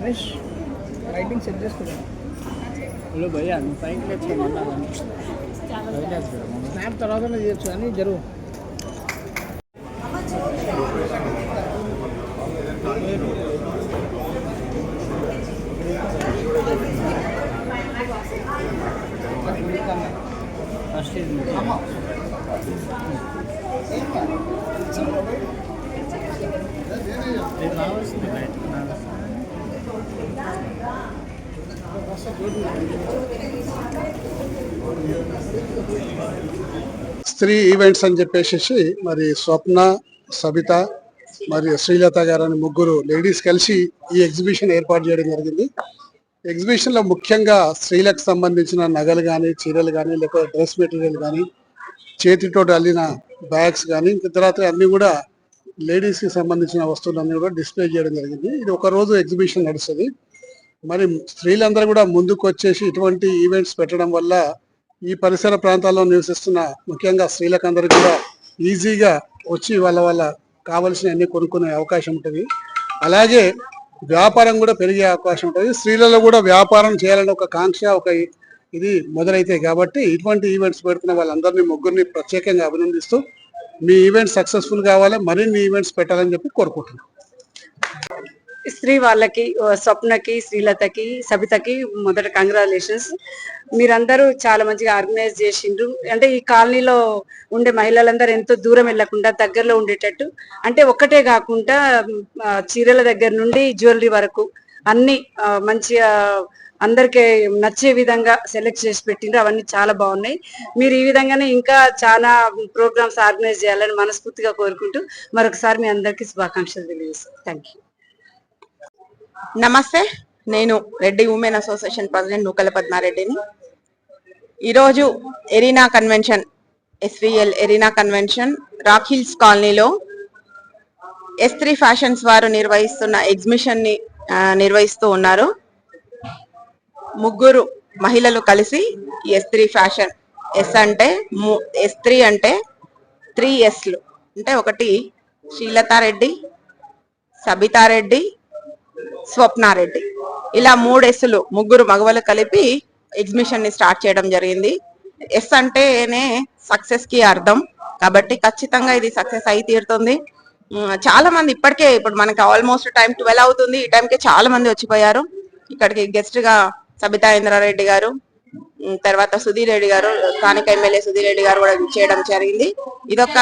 Ramesh lighting set చేసుకున్నాను hello భయ్యా నువ్వు పైకి తెచ్చుకోమన్నా స్నాప్ తర్వాత చేయొచ్చు కానీ జరువు ఫస్ట్ ఇది రావాల్సింది బయట స్త్రీ ఈవెంట్స్ అని చెప్పేసి మరి స్వప్న సబిత మరియు శ్రీలత గారు అని ముగ్గురు లేడీస్ కలిసి ఈ ఎగ్జిబిషన్ ఏర్పాటు చేయడం జరిగింది. ఎగ్జిబిషన్లో ముఖ్యంగా స్త్రీలకు సంబంధించిన నగలు కానీ చీరలు కానీ లేకపోతే డ్రెస్ మెటీరియల్ కానీ చేతితో అల్లిన బ్యాగ్స్ కానీ తర్వాత అన్ని కూడా లేడీస్కి సంబంధించిన వస్తువులన్నీ కూడా డిస్ప్లే చేయడం జరిగింది. ఇది ఒక రోజు ఎగ్జిబిషన్ నడుస్తుంది. మరి స్త్రీలందరూ కూడా ముందుకు వచ్చేసి ఇటువంటి ఈవెంట్స్ పెట్టడం వల్ల ఈ పరిసర ప్రాంతాల్లో నివసిస్తున్న ముఖ్యంగా స్త్రీలకందరికీ కూడా ఈజీగా వచ్చి వాళ్ళ వాళ్ళ కావలసిన అన్ని కొనుక్కునే అవకాశం ఉంటుంది. అలాగే వ్యాపారం కూడా పెరిగే అవకాశం ఉంటుంది. స్త్రీలలో కూడా వ్యాపారం చేయాలని ఒక కాంక్ష ఒక ఇది మొదలైతాయి కాబట్టి ఇటువంటి ఈవెంట్స్ పెడుతున్న వాళ్ళందరినీ ముగ్గురిని ప్రత్యేకంగా అభినందిస్తూ మీ ఈవెంట్ సక్సెస్ఫుల్ కావాలి మరిన్ని ఈవెంట్స్ పెట్టాలని చెప్పి కోరుకుంటున్నాను స్త్రీ వాళ్ళకి స్వప్నకి శ్రీలతకి సబితకి మొదట కంగ్రాచులేషన్స్ మీరందరూ చాలా మంచిగా ఆర్గనైజ్ చేసిండ్రు. అంటే ఈ కాలనీలో ఉండే మహిళలందరూ ఎంతో దూరం వెళ్ళకుండా దగ్గరలో ఉండేటట్టు. అంటే ఒక్కటే కాకుండా చీరల దగ్గర నుండి జ్యువెలరీ వరకు అన్ని మంచిగా అందరికి నచ్చే విధంగా సెలెక్ట్ చేసి పెట్టిండ్రు. అవన్నీ చాలా బాగున్నాయి. మీరు ఈ విధంగానే ఇంకా చాలా ప్రోగ్రామ్స్ ఆర్గనైజ్ చేయాలని మనస్ఫూర్తిగా కోరుకుంటూ మరొకసారి మీ అందరికీ శుభాకాంక్షలు తెలియజేస్తాను. థ్యాంక్ యూ నమస్తే నేను Reddy women association president Nukala పద్మారెడ్డిని. ఈరోజు arena convention SVL arena convention rock hills కాలనీలో ఎస్ త్రీ ఫ్యాషన్స్ వారు నిర్వహిస్తున్న ఎగ్జిబిషన్ని నిర్వహిస్తూ ఉన్నారు. ముగ్గురు మహిళలు కలిసి ఎస్ త్రీ ఫ్యాషన్ ఎస్ అంటే ఎస్ త్రీ అంటే త్రీ ఎస్లు అంటే ఒకటి శ్రీలతారెడ్డి సబితారెడ్డి స్వప్నారెడ్డి. ఇలా మూడు ఎస్సులు ముగ్గురు మగవలు కలిపి ఎగ్జిబిషన్ని స్టార్ట్ చేయడం జరిగింది. ఎస్ అంటేనే సక్సెస్కి అర్థం. కాబట్టి ఖచ్చితంగా ఇది సక్సెస్ అయి తీరుతుంది. చాలా మంది ఇప్పటికే ఇప్పుడు మనకి ఆల్మోస్ట్ టైం ట్వెల్వ్ అవుతుంది. ఈ టైంకి చాలా మంది వచ్చిపోయారు. ఇక్కడికి గెస్ట్గా సబితా ఇంద్రారెడ్డి గారు తర్వాత సుధీర్ రెడ్డి గారు స్థానిక ఎమ్మెల్యే సుధీర్ రెడ్డి గారు కూడా చేయడం జరిగింది. ఇదొక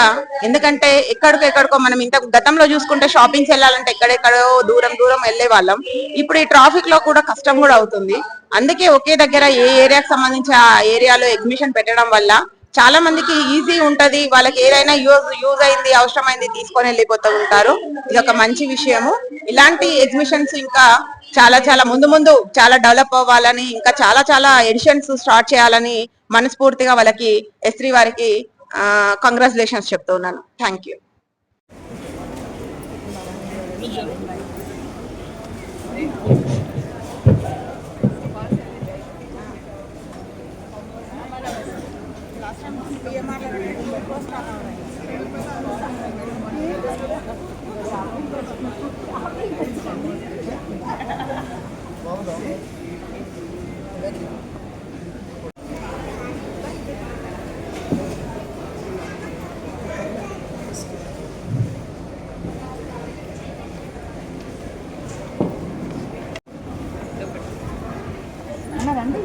ఎందుకంటే ఎక్కడికో ఎక్కడికో మనం ఇంత గతంలో చూసుకుంటే షాపింగ్స్ వెళ్ళాలంటే ఎక్కడెక్కడో దూరం దూరం వెళ్ళే వాళ్ళం. ఇప్పుడు ఈ ట్రాఫిక్లో కూడా కష్టం కూడా అవుతుంది. అందుకే ఒకే దగ్గర ఏ ఏరియాకి సంబంధించి ఆ ఏరియాలో ఎగ్జిబిషన్ పెట్టడం వల్ల చాలా మందికి ఈజీ ఉంటది. వాళ్ళకి ఏదైనా యూజ్ యూజ్ అయింది అవసరమైంది తీసుకొని వెళ్ళిపోతూ ఉంటారు. ఇది ఒక మంచి విషయము. ఇలాంటి ఎగ్జిబిషన్స్ ఇంకా చాలా చాలా ముందు ముందు చాలా డెవలప్ అవ్వాలని ఇంకా చాలా చాలా ఎడిషన్స్ స్టార్ట్ చేయాలని మనస్ఫూర్తిగా వాళ్ళకి ఎస్త్రీ వారికి కంగ్రాచులేషన్స్ చెప్తున్నాను థ్యాంక్ యూ రండి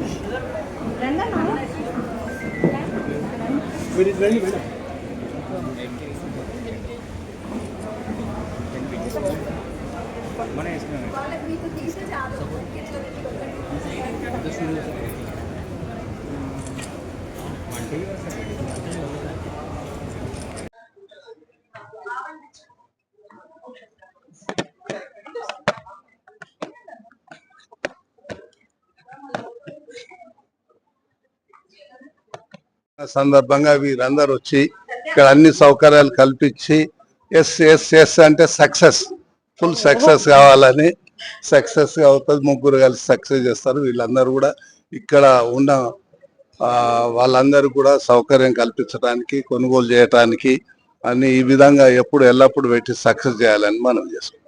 రండి మన ఇస్తున్నాను అంటే సందర్భంగా వీరందరూ వచ్చి ఇక్కడ అన్ని సౌకర్యాలు కల్పించి ఎస్ ఎస్ ఎస్ అంటే సక్సెస్ ఫుల్ సక్సెస్ కావాలని సక్సెస్ అవుతుంది ముగ్గురు కలిసి సక్సెస్ చేస్తారు. వీళ్ళందరూ కూడా ఇక్కడ ఉన్న వాళ్ళందరూ కూడా సౌకర్యం కల్పించడానికి కొనుగోలు చేయటానికి అని ఈ విధంగా ఎప్పుడు ఎల్లప్పుడు పెట్టి సక్సెస్ చేయాలని మనం చేస్తాం